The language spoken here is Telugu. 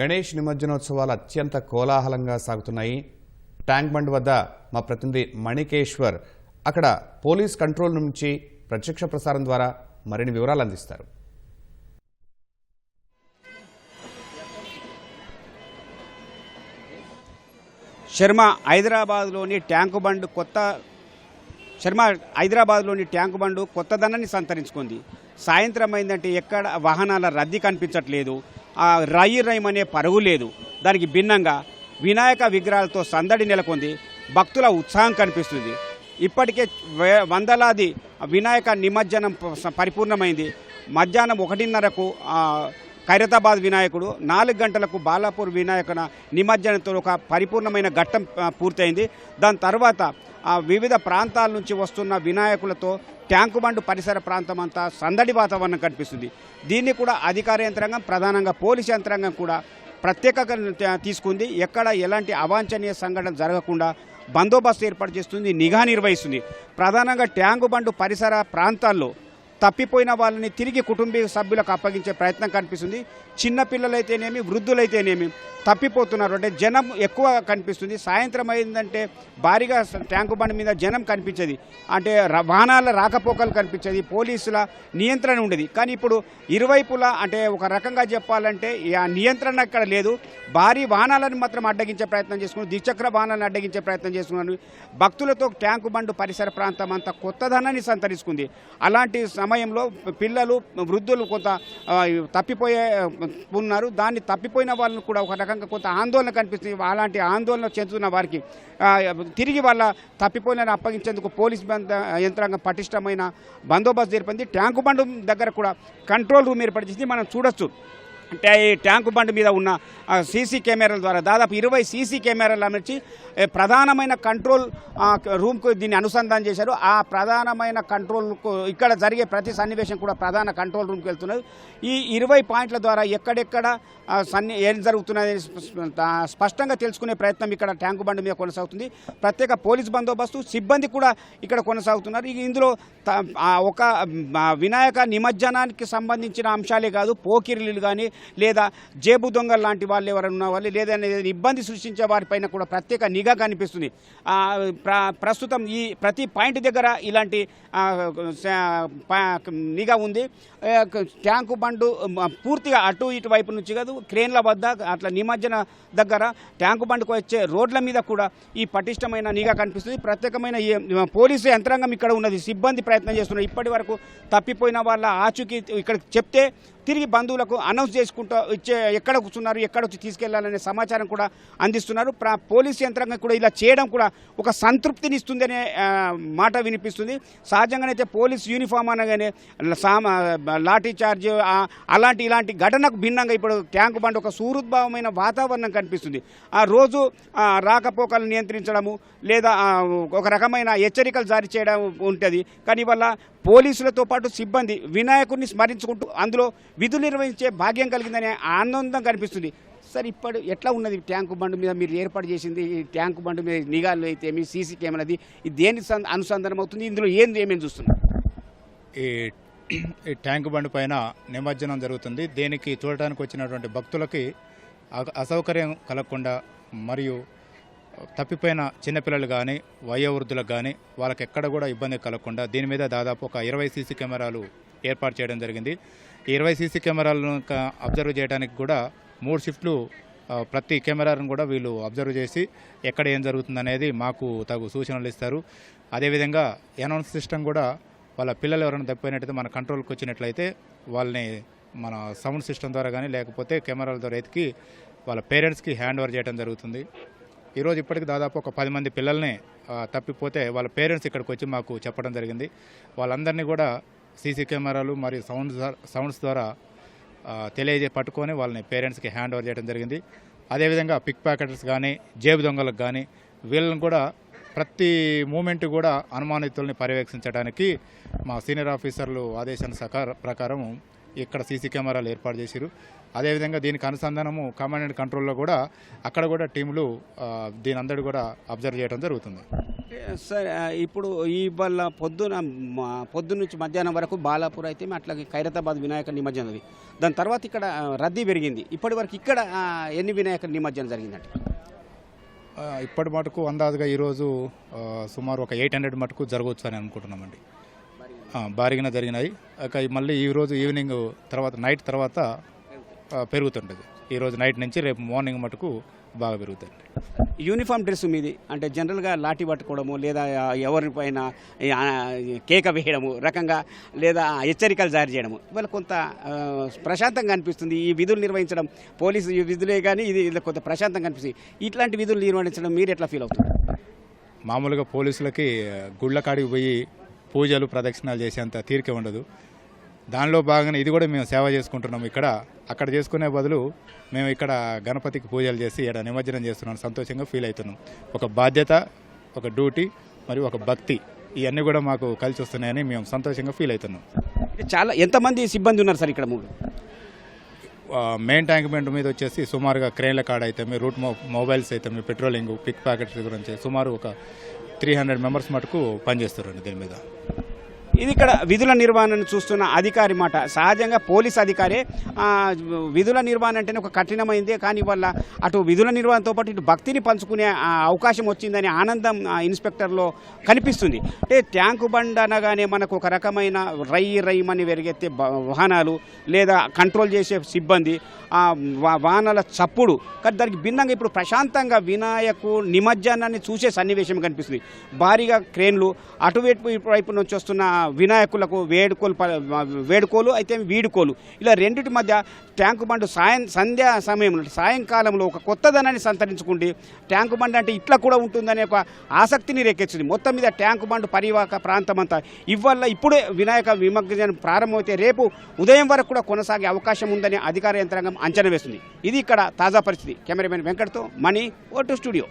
గణేష్ నిమజ్జనోత్సవాలు అత్యంత కోలాహలంగా సాగుతున్నాయి. ట్యాంక్ బండ్ వద్ద మా ప్రతినిధి మణికేశ్వర్ అక్కడ పోలీస్ కంట్రోల్ నుంచి ప్రత్యక్ష ప్రసారం ద్వారా మరిన్ని వివరాలు అందిస్తారు. శర్మ హైదరాబాద్లోని ట్యాంకు బండ్ కొత్త శర్మ హైదరాబాద్లోని ట్యాంకు బండు కొత్తదనాన్ని సంతరించుకుంది. సాయంత్రం అయిందంటే ఎక్కడ వాహనాల రద్దీ కనిపించట్లేదు. రయి రయమనే అనే పరుగు లేదు. దానికి భిన్నంగా వినాయక విగ్రహాలతో సందడి నెలకొంది. భక్తుల ఉత్సాహం కనిపిస్తుంది. ఇప్పటికే వే- వందలాది వినాయక నిమజ్జనం పరిపూర్ణమైంది. మధ్యాహ్నం ఒకటిన్నరకు ఖైరతాబాద్ వినాయకుడు నాలుగు గంటలకు బాలాపూర్ వినాయకున నిమజ్జనంతో ఒక పరిపూర్ణమైన ఘట్టం పూర్తయింది. దాని తర్వాత ఆ వివిధ ప్రాంతాల నుంచి వస్తున్న వినాయకులతో ట్యాంకు బండు పరిసర ప్రాంతం అంతా సందడి వాతావరణం కనిపిస్తుంది. దీన్ని కూడా అధికార యంత్రాంగం ప్రధానంగా పోలీస్ యంత్రాంగం కూడా ప్రత్యేకంగా తీసుకుంది. ఎక్కడ ఎలాంటి అవాంఛనీయ సంఘటన జరగకుండా బందోబస్తు ఏర్పాటు చేస్తుంది నిఘా నిర్వహిస్తుంది. ప్రధానంగా ట్యాంకు బండు పరిసర ప్రాంతాల్లో తప్పిపోయిన వాళ్ళని తిరిగి కుటుంబ సభ్యులకు అప్పగించే ప్రయత్నం కనిపిస్తుంది. చిన్నపిల్లలైతేనేమి వృద్ధులైతేనేమి తప్పిపోతున్నారు. అంటే జనం ఎక్కువ కనిపిస్తుంది. సాయంత్రం అయిందంటే భారీగా ట్యాంకు బండి మీద జనం కనిపించేది. అంటే వాహనాల రాకపోకలు కనిపించేది. పోలీసుల నియంత్రణ ఉండేది. కానీ ఇప్పుడు ఇరువైపులా అంటే ఒక రకంగా చెప్పాలంటే ఆ నియంత్రణ అక్కడ లేదు. భారీ వాహనాలను మాత్రం అడ్డగించే ప్రయత్నం చేసుకున్నారు ద్విచక్ర వాహనాలను అడ్డగించే ప్రయత్నం చేస్తున్నారు. భక్తులతో ట్యాంకు బండు పరిసర ప్రాంతం అంతా కొత్తదనాన్ని సంతరించుకుంది. అలాంటి సమయంలో పిల్లలు వృద్ధులు కొంత తప్పిపోయే ఉన్నారు. దాన్ని తప్పిపోయిన వాళ్ళని కూడా ఒక రకంగా కొంత ఆందోళన కనిపిస్తుంది. అలాంటి ఆందోళన చెందుతున్న వారికి తిరిగి వాళ్ళ తప్పిపోయిన అప్పగించేందుకు పోలీస్ యంత్రాంగం పటిష్టమైన బందోబస్తు ఏర్పడింది. ట్యాంకు బండు దగ్గర కూడా కంట్రోల్ రూమ్ ఏర్పాటు మనం చూడొచ్చు. ఈ ట్యాంకు బండ్ మీద ఉన్న సీసీ కెమెరాల ద్వారా దాదాపు ఇరవై సీసీ కెమెరాలు అమర్చి ప్రధానమైన కంట్రోల్ రూమ్కు దీన్ని అనుసంధానం చేశారు. ఆ ప్రధానమైన కంట్రోల్కు ఇక్కడ జరిగే ప్రతి సన్నివేశం కూడా ప్రధాన కంట్రోల్ రూమ్కి వెళ్తున్నది. ఈ ఇరవై పాయింట్ల ద్వారా ఎక్కడెక్కడ సన్ని ఏం జరుగుతున్నది స్పష్టంగా తెలుసుకునే ప్రయత్నం ఇక్కడ ట్యాంకు బండ్ మీద కొనసాగుతుంది. ప్రత్యేక పోలీస్ బందోబస్తు సిబ్బంది కూడా ఇక్కడ కొనసాగుతున్నారు. ఇందులో ఒక వినాయక నిమజ్జనానికి సంబంధించిన అంశాలే కాదు పోకిరిలు కానీ లేదా జేబు దొంగలు లాంటి వాళ్ళు ఎవరైనా ఉన్న వాళ్ళు లేదా ఇబ్బంది సృష్టించే వారిపైన కూడా ప్రత్యేక నిఘా కనిపిస్తుంది. ప్ర- ప్రస్తుతం ఈ ప్రతి పాయింట్ దగ్గర ఇలాంటి నిఘా ఉంది. ట్యాంకు బండు పూర్తిగా అటు ఇటు వైపు నుంచి కాదు క్రేన్ల వద్ద అట్లా నిమజ్జన దగ్గర ట్యాంకు బండుకు వచ్చే రోడ్ల మీద కూడా ఈ పటిష్టమైన నిఘా కనిపిస్తుంది. ప్రత్యేకమైన పోలీసు యంత్రాంగం ఇక్కడ ఉన్నది. సిబ్బంది ప్రయత్నం చేస్తున్నారు. ఇప్పటి వరకు తప్పిపోయిన వాళ్ళ ఆచూకీ ఇక్కడ చెప్తే తిరిగి బంధువులకు అనౌన్స్ చేసుకుంటూ ఇచ్చే ఎక్కడ కూర్చున్నారు ఎక్కడ వచ్చి తీసుకెళ్ళాలనే సమాచారం కూడా అందిస్తున్నారు. ప్ర- పోలీసు యంత్రాంగం కూడా ఇలా చేయడం కూడా ఒక సంతృప్తిని ఇస్తుందనే మాట వినిపిస్తుంది. సహజంగానైతే పోలీస్ యూనిఫామ్ అనగానే సామ లాఠీ చార్జ్ అలాంటి ఇలాంటి ఘటనకు భిన్నంగా ఇప్పుడు ట్యాంక్ బండ్ ఒక సూరుద్భావమైన వాతావరణం కనిపిస్తుంది. ఆ రోజు రాకపోకలు రాకపోకలను నియంత్రించడము లేదా ఒక రకమైన హెచ్చరికలు జారీ చేయడం ఉంటుంది. కానీ వల్ల పోలీసులతో పాటు సిబ్బంది వినాయకుడిని స్మరించుకుంటూ అందులో విధులు నిర్వహించే భాగ్యం కలిగిందనే ఆనందం కనిపిస్తుంది. సార్ ఇప్పుడు ఎట్లా ఉన్నది? ట్యాంకు బండు మీద మీరు ఏర్పాటు చేసింది? ఈ ట్యాంకు బండు మీద నిఘాలు అయితే మీ సీసీ కెమెరాది ఇది దేని సం- అనుసంధానం అవుతుంది? ఇందులో ఏంది ఏమేమి చూస్తున్నారు ఈ ఈ ట్యాంక్ బండ్ పైన నిమజ్జనం జరుగుతుంది. దేనికి చూడటానికి వచ్చినటువంటి భక్తులకి అసౌకర్యం కలగకుండా మరియు తప్పిపోయిన చిన్నపిల్లలు కానీ వయోవృద్ధులకు కానీ వాళ్ళకి ఎక్కడ కూడా ఇబ్బంది కలగకుండా దీని మీద దాదాపు ఒక ఇరవై సీసీ కెమెరాలు ఏర్పాటు చేయడం జరిగింది. ఇరవై సీసీ కెమెరాలను అబ్జర్వ్ చేయడానికి కూడా మూడు షిఫ్ట్లు ప్రతి కెమెరాను కూడా వీళ్ళు అబ్జర్వ్ చేసి ఎక్కడ ఏం జరుగుతుందనేది మాకు తగు సూచనలు ఇస్తారు. అదేవిధంగా అనౌన్స్ సిస్టమ్ కూడా వాళ్ళ పిల్లలు ఎవరైనా తప్పిపోయినట్టయితే మన కంట్రోల్కి వచ్చినట్లయితే వాళ్ళని మన సౌండ్ సిస్టమ్ ద్వారా కానీ లేకపోతే కెమెరాల ద్వారా ఎతికి వాళ్ళ పేరెంట్స్కి హ్యాండ్ ఓవర్ చేయడం జరుగుతుంది. ఈరోజు ఇప్పటికి దాదాపు ఒక పది మంది పిల్లల్ని తప్పిపోతే వాళ్ళ పేరెంట్స్ ఇక్కడికి వచ్చి మాకు చెప్పడం జరిగింది. వాళ్ళందరినీ కూడా సీసీ కెమెరాలు మరియు సౌండ్స్ సౌండ్స్ ద్వారా తెలియజే పట్టుకొని వాళ్ళని పేరెంట్స్కి హ్యాండ్ ఓవర్ చేయడం జరిగింది. అదేవిధంగా పిక్ ప్యాకెటర్స్ కానీ జేబు దొంగలకు కానీ వీళ్ళని కూడా ప్రతి మూమెంట్ కూడా అనుమానితుల్ని పర్యవేక్షించడానికి మా సీనియర్ ఆఫీసర్లు ఆదేశాల ప్రకారం ఇక్కడ సీసీ కెమెరాలు ఏర్పాటు చేశారు అదేవిధంగా దీనికి అనుసంధానము కమాండ్ అండ్ కంట్రోల్లో కూడా అక్కడ కూడా టీములు ఆ, దీని అందరూ కూడా అబ్జర్వ్ చేయడం జరుగుతుంది. సరే ఇప్పుడు ఈ వల్ల పొద్దున పొద్దున్న నుంచి మధ్యాహ్నం వరకు బాలాపూర్ అయితే అట్లాగే ఖైరతాబాద్ వినాయక నిమజ్జనం అది దాని తర్వాత ఇక్కడ రద్దీ పెరిగింది. ఇప్పటి వరకు ఇక్కడ ఎన్ని వినాయక నిమజ్జనం జరిగిందంటే ఆ, ఇప్పటి మటుకు అందాజుగా ఈరోజు సుమారు ఒక ఎయిట్ హండ్రెడ్ మటుకు జరగవచ్చు అని అనుకుంటున్నామండి. భారీగానే జరిగినాయి. ఇక మళ్ళీ ఈరోజు ఈవినింగ్ తర్వాత నైట్ తర్వాత పెరుగుతుంటుంది. ఈరోజు నైట్ నుంచి రేపు మార్నింగ్ మటుకు బాగా పెరుగుతుంది. యూనిఫామ్ డ్రెస్ మీది అంటే జనరల్గా లాఠీ పట్టుకోవడము లేదా ఎవరిపైన కేక వేయడము రకంగా లేదా హెచ్చరికలు జారీ చేయడము ఇవాళ కొంత ప్రశాంతంగా అనిపిస్తుంది. ఈ విధులు నిర్వహించడం పోలీసు ఈ విధులే కానీ ఇది ఇది కొంత ప్రశాంతంగా అనిపిస్తుంది. ఇట్లాంటి విధులు నిర్వహించడం మీరు ఎట్లా ఫీల్ అవుతుంది మామూలుగా పోలీసులకి గుళ్ళ కాడికి పోయి పూజలు ప్రదక్షిణాలు చేసేంత తీరిక ఉండదు. దానిలో భాగంగా ఇది కూడా మేము సేవ చేసుకుంటున్నాం ఇక్కడ. అక్కడ చేసుకునే బదులు మేము ఇక్కడ గణపతికి పూజలు చేసి ఇక్కడ నిమజ్జనం చేస్తున్నాం. సంతోషంగా ఫీల్ అవుతున్నాం. ఒక బాధ్యత ఒక డ్యూటీ మరియు ఒక భక్తి ఇవన్నీ కూడా మాకు కలిసి వస్తున్నాయని మేము సంతోషంగా ఫీల్ అవుతున్నాం. చాలా ఎంతమంది సిబ్బంది ఉన్నారు సార్ ఇక్కడ మూడు? మెయిన్ ట్యాంక్మెంట్ మీద వచ్చేసి సుమారుగా క్రేన్ల కాడ అయితే మీ రూట్ మో మొబైల్స్ అయితే మీ పెట్రోలింగ్ పిక్ ప్యాకెట్స్ గురించి సుమారు ఒక త్రీ హండ్రెడ్ మెంబర్స్ మటుకు పనిచేస్తారండి దీని మీద. ఇది ఇక్కడ విధుల నిర్వహణను చూస్తున్న అధికారి మాట. సహజంగా పోలీస్ అధికారే విధుల నిర్వహణ అంటేనే ఒక కఠినమైంది కానీ వల్ల అటు విధుల నిర్వహణతో పాటు ఇటు భక్తిని పంచుకునే అవకాశం వచ్చిందని ఆనందం ఇన్స్పెక్టర్లో కనిపిస్తుంది. అంటే ట్యాంకు బండ్ అనగానే మనకు ఒక రకమైన రై రయ్యమని వెరిగెత్తే బ- వాహనాలు లేదా కంట్రోల్ చేసే సిబ్బంది ఆ వా- వాహనాల చప్పుడు. కానీ దానికి భిన్నంగా ఇప్పుడు ప్రశాంతంగా వినాయకు నిమజ్జనాన్ని చూసే సన్నివేశం కనిపిస్తుంది. భారీగా క్రేన్లు అటువైపు ఇటు వైపు నుంచి వస్తున్న వినాయకులకు వేడుకోలు ప- వేడుకోలు అయితే వీడుకోలు. ఇలా రెండింటి మధ్య ట్యాంకు బండ్ సాయం సంధ్యా సమయంలో సాయంకాలంలో ఒక కొత్తదనాన్ని సంతరించుకుంటే ట్యాంకు బండ్ అంటే ఇట్లా కూడా ఉంటుందనే ఒక ఆసక్తిని రేకెచ్చింది మొత్తం మీద ట్యాంకు బండ్ పరివాహక ప్రాంతం అంతా ఇవ్వల్ల ఇప్పుడే వినాయక విమగ్జనం ప్రారంభమైతే రేపు ఉదయం వరకు కూడా కొనసాగే అవకాశం ఉందని అధికార యంత్రాంగం అంచనా వేస్తుంది. ఇది ఇక్కడ తాజా పరిస్థితి. కెమెరామెన్ వెంకట్తో మణి ఓ స్టూడియో.